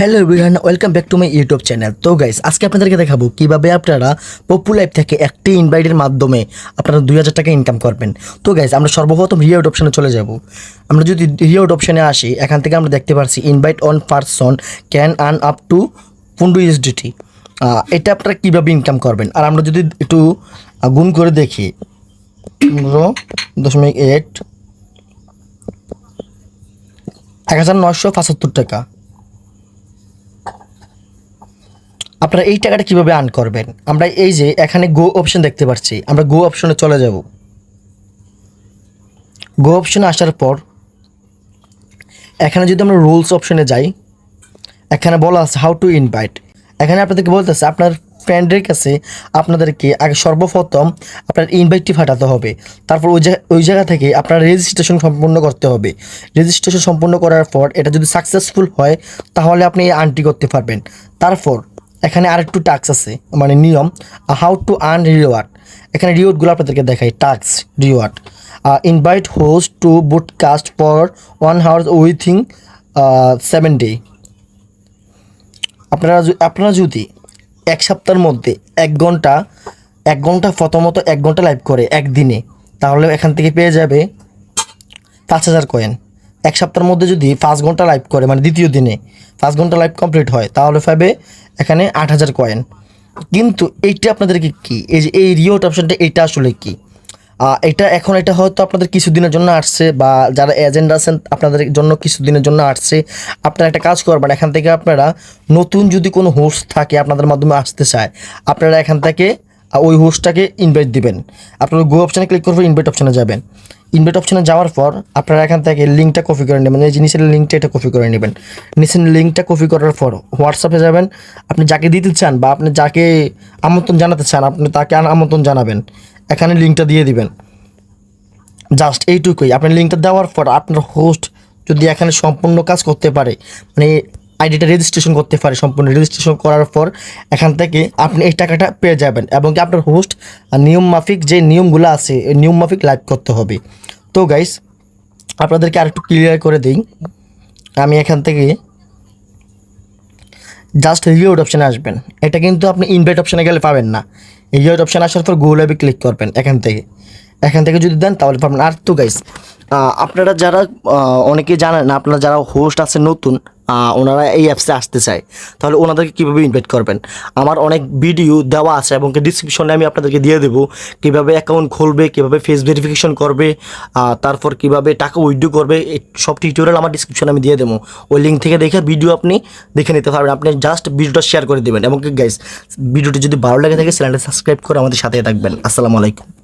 Hello everyone welcome back to my YouTube channel তো guys আজকে আপনাদেরকে দেখাবো কীভাবে আপনারা পপু লাইফ থেকে একটি ইনভাইটের মাধ্যমে আপনারা দুই হাজার টাকা ইনকাম করবেন। তো গাইস আমরা সর্বপ্রথম রিওয়ার্ড অপশনে চলে যাব। আমরা যদি রিওয়ার্ড অপশনে আসি, এখান থেকে আমরা দেখতে পাচ্ছি invite one person can earn up to পনেরো ইউএসডিটি এটা আপনারা কীভাবে ইনকাম করবেন? আর আমরা যদি একটু গুণ করে দেখি, পনেরো দশমিক এইট এক হাজার নয়শো পঁচাত্তর টাকা। আপনারা এই টাকাটা কীভাবে আর্ন করবেন? আমরা এই যে এখানে গো অপশন দেখতে পাচ্ছি, আমরা গো অপশনে চলে যাব। গো অপশনে আসার পর, এখানে যদি আমরা রুলস অপশনে যাই, এখানে বলা আছে হাউ টু ইনভাইট এখানে আপনাদেরকে বলতেছে আপনার ফ্রেন্ডের কাছে আপনাদেরকে আগে সর্বপ্রথম আপনার ইনভাইটটি ফাটাতে হবে। তারপর ওই জায়গা ওই জায়গা থেকে আপনার রেজিস্ট্রেশন সম্পূর্ণ করতে হবে। রেজিস্ট্রেশন সম্পূর্ণ করার পর এটা যদি সাকসেসফুল হয়, তাহলে আপনি এই আর্নটি করতে পারবেন। তারপর এখানে আরেকটু টাক্স আছে মানে নিয়ম হাউ টু আর্ন রিওয়ার্ড এখানে রিওয়ার্ডগুলো আপনাদেরকে দেখাই tasks reward invite host to broadcast for one hour within seven day আপনারা আপনারা যদি এক সপ্তাহের মধ্যে এক ঘণ্টা এক ঘণ্টা প্রথমত এক ঘণ্টা লাইভ করে একদিনে তাহলে এখান থেকে পেয়ে যাবে পাঁচ হাজার কয়েন এক সপ্তাহের মধ্যে যদি পাঁচ ঘণ্টা লাইভ করে মানে দ্বিতীয় দিনে পাঁচ ঘণ্টা লাইভ কমপ্লিট হয়, তাহলে পাবে এখানে আট হাজার কয়েন কিন্তু এইটা আপনাদেরকে কি? এই যে, এই রিওট অপশনটা এটা আসলে কি? এটা এখন এটা হয়তো আপনাদের কিছুদিনের জন্য আসছে, বা যারা এজেন্ট আছেন, আপনাদের জন্য কিছুদিনের জন্য আসছে। আপনারা একটা কাজ করবেন, এখান থেকে আপনারা নতুন যদি কোনো হোস্ট থাকে আপনাদের মাধ্যমে আসতে চায়, আপনারা এখান থেকে ওই হোস্টটাকে ইনভাইট দিবেন। আপনারা গো অপশানে ক্লিক করবেন ইনভাইট অপশানে যাবেন। ইনভাইট অপশানে যাওয়ার পর আপনারা এখান থেকে লিঙ্কটা কপি করে নেবেন। এই জিনিসের লিঙ্কটা এটা কপি করে নেবেন। নিচের লিঙ্কটা কপি করার পর হোয়াটসঅ্যাপে যাবেন। আপনি যাকে দিতে চান বা আপনি যাকে আমন্ত্রণ জানাতে চান, আপনি তাকে আমন্ত্রণ জানাবেন। এখানে লিঙ্কটা দিয়ে দিবেন। জাস্ট এইটুকুই। আপনি লিঙ্কটা দেওয়ার পর আপনার হোস্ট যদি এখানে সম্পূর্ণ কাজ করতে পারে মানে আইডিটা রেজিস্ট্রেশন করতে পারে, সম্পূর্ণ রেজিস্ট্রেশন করার পর এখান থেকে আপনি এই টাকাটা পেয়ে যাবেন এবং কি আপনার হোস্ট নিয়ম মাফিক যে নিয়মগুলো আছে নিয়ম মাফিক লাইভ করতে হবে। তো গাইস আপনাদেরকে আরেকটু ক্লিয়ার করে দিই। আমি এখান থেকে জাস্ট রিওয়ার্ড অপশানে আসবেন। এটা কিন্তু আপনি ইনভাইট অপশানে গেলে পাবেন না। রিওয়ার্ড অপশানে আসার পর গুগল লাইভে ক্লিক করবেন এখান থেকে। এখান থেকে যদি দেন তাহলে পাবেন। আর তো গাইস আপনারা যারা অনেকে জানেন, আপনারা যারা হোস্ট আছে নতুন ওনারা এই অ্যাপসে আসতে চায়। তাহলে ওনাদেরকে কীভাবে ইনভাইট করবেন? আমার অনেক ভিডিও দেওয়া আছে এবং ডিসক্রিপশনে আমি আপনাদেরকে দিয়ে দেবো। কীভাবে অ্যাকাউন্ট খুলবে, কীভাবে ফেস ভেরিফিকেশন করবে তারপর কীভাবে টাকা উইথড্র করবে সব টিউটোরিয়াল আমার ডিসক্রিপশনে আমি দিয়ে দেবো। ওই লিঙ্ক থেকে দেখে ভিডিও আপনি দেখে নিতে পারবেন। আপনি জাস্ট ভিডিওটা শেয়ার করে দেবেন। এবং গাইস ভিডিওটি যদি ভালো লাগে থাকে চ্যানেলটা সাবস্ক্রাইব করে আমাদের সাথে থাকবেন। আসসালামু আলাইকুম।